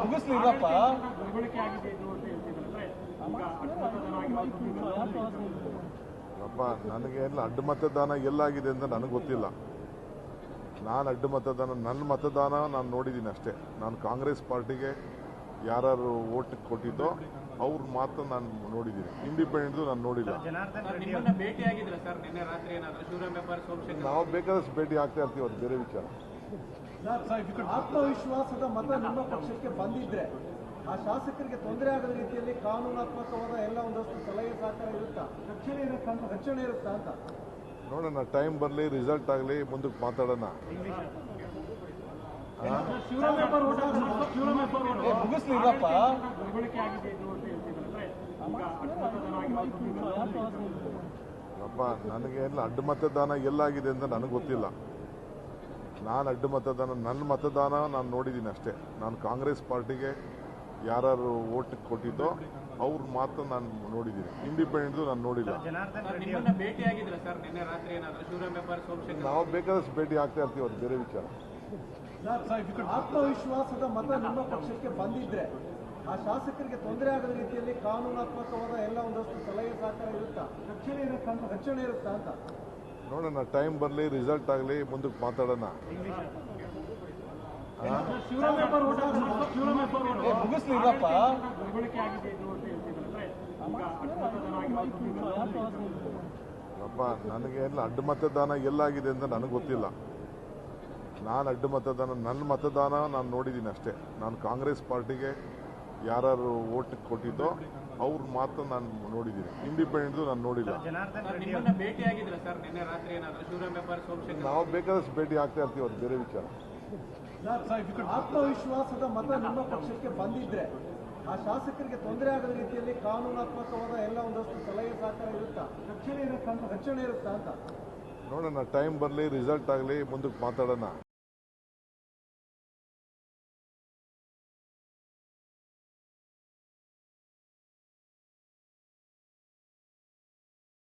ಮುಗಿಸ್ಲಿಲ್ಲಪ್ಪ ಅಪ್ಪ ಅಡ್ಡ ಮತದಾನ ಎಲ್ಲಾಗಿದೆ ಅಂತ ನನಗೆ ಗೊತ್ತಿಲ್ಲ. ನಾನು ಅಡ್ಡ ಮತದಾನ ನನ್ನ ಮತದಾನ ನಾನು ನೋಡಿದ್ದೀನಿ ಅಷ್ಟೇ. ನಾನು ಕಾಂಗ್ರೆಸ್ ಪಾರ್ಟಿಗೆ ಯಾರು ಓಟ್ ಕೊಟ್ಟಿದ್ದೋ ಅವ್ರ ಮಾತ್ರ ನಾನು ನೋಡಿದ್ದೀನಿ. ಇಂಡಿಪೆಂಡೆಂಟ್ ನಾನು ನೋಡಿಲ್ಲ. ನಿಮ್ಮನ್ನ ಭೇಟಿಯಾಗಿದ್ರ ಸರ್ ನಿನ್ನೆ ರಾತ್ರಿ ಏನಾದ್ರು? ಶಿವರಾಮ್ ಹೆಬ್ಬಾರ್ ಸೋಮಶೇಖರ್ ನಾವು ಬೇಕಾದಷ್ಟು ಭೇಟಿ ಆಗ್ತಾ ಇರ್ತೀವಿ ಅದು ಬೇರೆ ವಿಚಾರ. ಆತ್ಮವಿಶ್ವಾಸದ ಮತ ನಿಮ್ಮ ಪಕ್ಷಕ್ಕೆ ಬಂದಿದ್ರೆ ಆ ಶಾಸಕರಿಗೆ ತೊಂದರೆ ಆಗದ ರೀತಿಯಲ್ಲಿ ಕಾನೂನಾತ್ಮಕವಾದ ಎಲ್ಲ ಒಂದಷ್ಟು ಸಲಹೆ ಸಹಕಾರ ಇರುತ್ತಾ? ರಕ್ಷಣೆ ಇರುತ್ತಾ ಅಂತ ರಕ್ಷಣೆ ಇರುತ್ತಾ ಅಂತ? ನೋಡೋಣ ಟೈಮ್ ಬರಲಿ ರಿಸಲ್ಟ್ ಆಗಲಿ ಮುಂದಕ್ಕೆ ಮಾತಾಡೋಣ. ಮುಗಿಸ್ಲಿಲ್ಲಪ್ಪ ಅಪ್ಪ ಅಡ್ಡ ಮತದಾನ ಎಲ್ಲಾಗಿದೆ ಅಂತ ನನಗೆ ಗೊತ್ತಿಲ್ಲ. ನಾನು ಅಡ್ಡ ಮತದಾನ ನನ್ನ ಮತದಾನ ನಾನು ನೋಡಿದ್ದೀನಿ ಅಷ್ಟೇ. ನಾನು ಕಾಂಗ್ರೆಸ್ ಪಾರ್ಟಿಗೆ ಯಾರು ಓಟ್ ಕೊಟ್ಟಿದ್ದೋ ಅವ್ರ ಮಾತ್ರ ನಾನು ನೋಡಿದ್ದೀನಿ ಇಂಡಿಪೆಂಡೆಂಟ್ ನಾನು ನೋಡಿಲ್ಲ. ನಾವು ಬೇಕಾದಷ್ಟು ಭೇಟಿ ಆಗ್ತಾ ಇರ್ತೀವಿ ಅದು ಬೇರೆ ವಿಚಾರ. ಆತ್ಮವಿಶ್ವಾಸದ ಮತ ನಿಮ್ಮ ಪಕ್ಷಕ್ಕೆ ಬಂದಿದ್ರೆ ಆ ಶಾಸಕರಿಗೆ ತೊಂದರೆ ಆಗದ ರೀತಿಯಲ್ಲಿ ಕಾನೂನಾತ್ಮಕವಾದ ಎಲ್ಲ ಒಂದಷ್ಟು ಸಲಹೆ ಸಹಕಾರ ಇರುತ್ತಾ? ರಕ್ಷಣೆ ಇರುತ್ತಾ? ಅಂತ ರಕ್ಷಣೆ ಇರುತ್ತಾ ಅಂತ? ನೋಡೋಣ ಟೈಮ್ ಬರಲಿ ರಿಸಲ್ಟ್ ಆಗಲಿ ಮುಂದಕ್ಕೆ ಮಾತಾಡೋಣ. ಅಪ್ಪ ನನಗೆ ಎಲ್ಲ ಅಡ್ಡ ಮತದಾನ ಎಲ್ಲಾಗಿದೆ ಅಂತ ನನಗೆ ಗೊತ್ತಿಲ್ಲ. ನಾನು ಅಡ್ಡ ಮತದಾನ ನನ್ನ ಮತದಾನ ನಾನು ನೋಡಿದ್ದೀನಿ ಅಷ್ಟೇ. ನಾನು ಕಾಂಗ್ರೆಸ್ ಪಾರ್ಟಿಗೆ ಯಾರು ಓಟ್ ಕೊಟ್ಟಿದ್ದೋ ಅವ್ರ ಮಾತ್ರ ನಾನು ನೋಡಿದ್ದೀನಿ ಇಂಡಿಪೆಂಡೆಂಟ್ ನಾನು ನೋಡಿಲ್ಲ. ನಾವು ಬೇಕಾದಷ್ಟು ಭೇಟಿ ಆಗ್ತಾ ಇರ್ತೀವಿ ಅದು ಬೇರೆ ವಿಚಾರ. ಆತ್ಮವಿಶ್ವಾಸದ ಮತ ನಿಮ್ಮ ಪಕ್ಷಕ್ಕೆ ಬಂದಿದ್ರೆ ಆ ಶಾಸಕರಿಗೆ ತೊಂದರೆ ಆಗದ ರೀತಿಯಲ್ಲಿ ಕಾನೂನಾತ್ಮಕವಾದ ಎಲ್ಲ ಒಂದಷ್ಟು ಸಲಹೆ ಸಹಕಾರ ಇರುತ್ತಾ? ರಕ್ಷಣೆ ಇರುತ್ತಾ? ಅಂತ ರಕ್ಷಣೆ ಇರುತ್ತಾ ಅಂತ? ನೋಡೋಣ ಟೈಮ್ ಬರಲಿ ರಿಸಲ್ಟ್ ಆಗಲಿ ಮುಂದಕ್ಕೆ ಮಾತಾಡೋಣ.